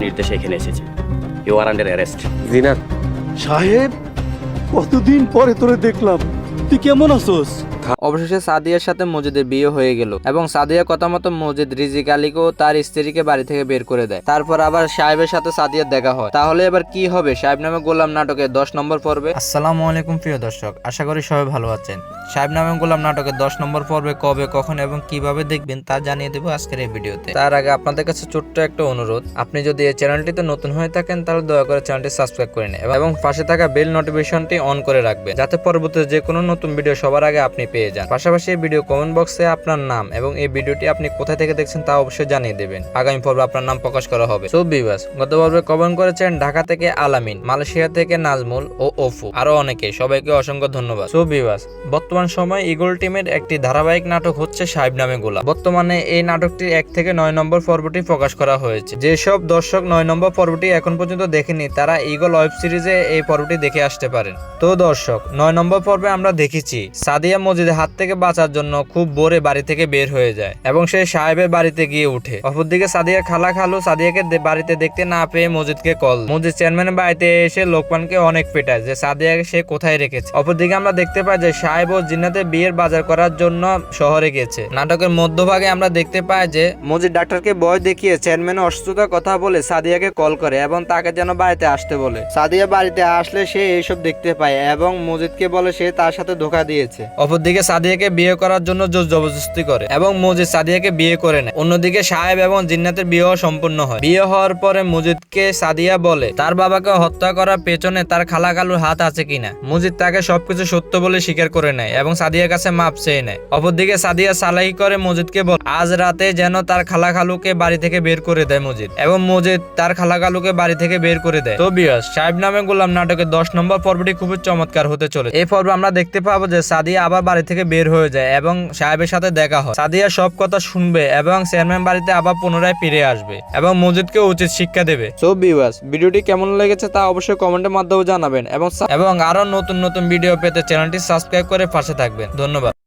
নির্দেশে এখানে এসেছে। You are under arrest Zeenat. সাহেব কতদিন পরে তোরে দেখলাম। তুই কেমন আছোস? অবশেষে সাদিয়ার সাথে মজিদের বিয়ে হয়ে গেল এবং সাদিয়ার কথা মতো মজিদ রিজিক আলীকেও তার স্ত্রীকে বাড়ি থেকে বের করে দেয়। তারপর আবার সাহেবের সাথে সাদিয়ার দেখা হয়। তাহলে এবার কি হবে? সাহেব নামে গোলাম নাটকের দশ নম্বর পর্বে? আসসালামু আলাইকুম প্রিয় দর্শক, আশা করি সবাই ভালো আছেন। সাহেব নামে গোলাম নাটকের দশ নম্বর পর্বে কবে, কখন এবং কীভাবে দেখবেন তা জানিয়ে দেবো আজকের এই ভিডিওতে। তার আগে আপনাদের কাছে ছোট্ট একটা অনুরোধ, আপনি যদি এই চ্যানেলটিতে নতুন হয়ে থাকেন তাহলে দয়া করে চ্যানেলটি সাবস্ক্রাইব করে নিন এবং পাশে থাকা বেল নোটিফিকেশনটি অন করে রাখবেন, যাতে পরবর্তীতে যে কোনো নতুন ভিডিও সবার আগে আপনি পেয়ে যান। পাশাপাশি এই ভিডিও কমেন্ট বক্সে আপনার নাম এবং এই ভিডিওটি আপনি কোথায় থেকে দেখছেন তা অবশ্যই জানিয়ে দেবেন। আগামী পর্বে আপনার নাম প্রকাশ করা হবে। সো বিবাস গত পর্বে কমেন্ট করেছেন ঢাকা থেকে আলামিন, মালয়েশিয়া থেকে নাজমুল ও ওফু আরও অনেকে। সবাইকে অসংখ্য ধন্যবাদ। সো বিবাস বর্তমান সময় ইগল টিমের একটি ধারাবাহিক নাটক হচ্ছে সাহেব নামে গোলা বর্তমানে এই নাটকটির এক থেকে নয় নম্বর পর্বটি প্রকাশ করা হয়েছে। যেসব দর্শক নয় নম্বর পর্বটি এখন পর্যন্ত দেখেনি, তারা ইগল ওয়েব সিরিজে এই পর্বটি দেখে আসতে পারেন। তো দর্শক, নয় নম্বর পর্বে আমরা দেখেছি সাদিয়া মজিদের হাত থেকে বাঁচার জন্য খুব বোরে বাড়ি থেকে বের হয়ে যায় এবং সে সাহেবের বাড়িতে গিয়ে উঠে। অপরদিকে সাদিয়া খালা খালু সাদিয়াকে বাড়িতে দেখতে না পেয়ে মজিদকে কল। মজিদ চেয়ারম্যানের বাড়িতে এসে লোকমানকে অনেক পেটায় যে সাদিয়াকে সে কোথায় রেখেছে। অপরদিকে আমরা দেখতে পাই যে সাহেব ও জিন্নাতে বিয়ের বাজার করার জন্য শহরে গেছে। নাটকের মধ্যভাগে আমরা দেখতে পাই যে মজিদ ডাক্তারকে ভয় দেখিয়ে চেয়ারম্যান অসুস্থতার কথা বলে সাদিয়াকে কল করে এবং তাকে যেন বাড়িতে আসতে বলে। সাদিয়া বাড়িতে আসলে সে এইসব দেখতে পায় এবং মজিদকে বলে সে তার সাথে ধোকা দিয়েছে। অপরদিকে সাদিয়াকে বিয়ে করার জন্য জোর জবরদস্তি করে এবং মজিদ সাদিয়াকে বিয়ে করে নেয়। অন্যদিকে সাহেব এবং জিন্নাতের বিয়েও সম্পূর্ণ হয়। বিয়ে হওয়ার পরে মজিদকে সাদিয়া বলে, তার বাবাকে হত্যা করার পেছনে তার খালা খালুর হাত আছে কিনা? মজিদ তাকে সবকিছু সত্য বলে স্বীকার করে নেয় এবং সাদিয়ার কাছে মাপ চেয়ে নেয়। অপরদিকে সাদিয়া সালাহি করে মজিদকে বল, আজ রাতে যেন তার খালা খালুকে বাড়ি থেকে বের করে দেয় মজিদ এবং মজিদ তার খালা খালুকে বাড়ি থেকে বের করে দেয়। তো বিয়াস সাহেব নামে গোলাম নাটকের দশ নম্বর পর্বটি খুবই চমৎকার হতে চলে এই পর্বে আমরা দেখতে পাবো যে সাদিয়া আবার বাড়ি থেকে বের হয়ে যায় এবং সাহেবের সাথে দেখা হয়। সাদিয়া সব কথা শুনবে এবং চেয়ারম্যান বাড়িতে আবার পুনরায় ফিরে আসবে এবং মজিদকে উচিত শিক্ষা দেবে। সো ভিউয়ার্স ভিডিওটি কেমন লেগেছে তা অবশ্যই কমেন্টের মাধ্যমে জানাবেন এবং এবং আরও নতুন নতুন ভিডিও পেতে চ্যানেলটি সাবস্ক্রাইব করে পাশে থাকবেন। ধন্যবাদ।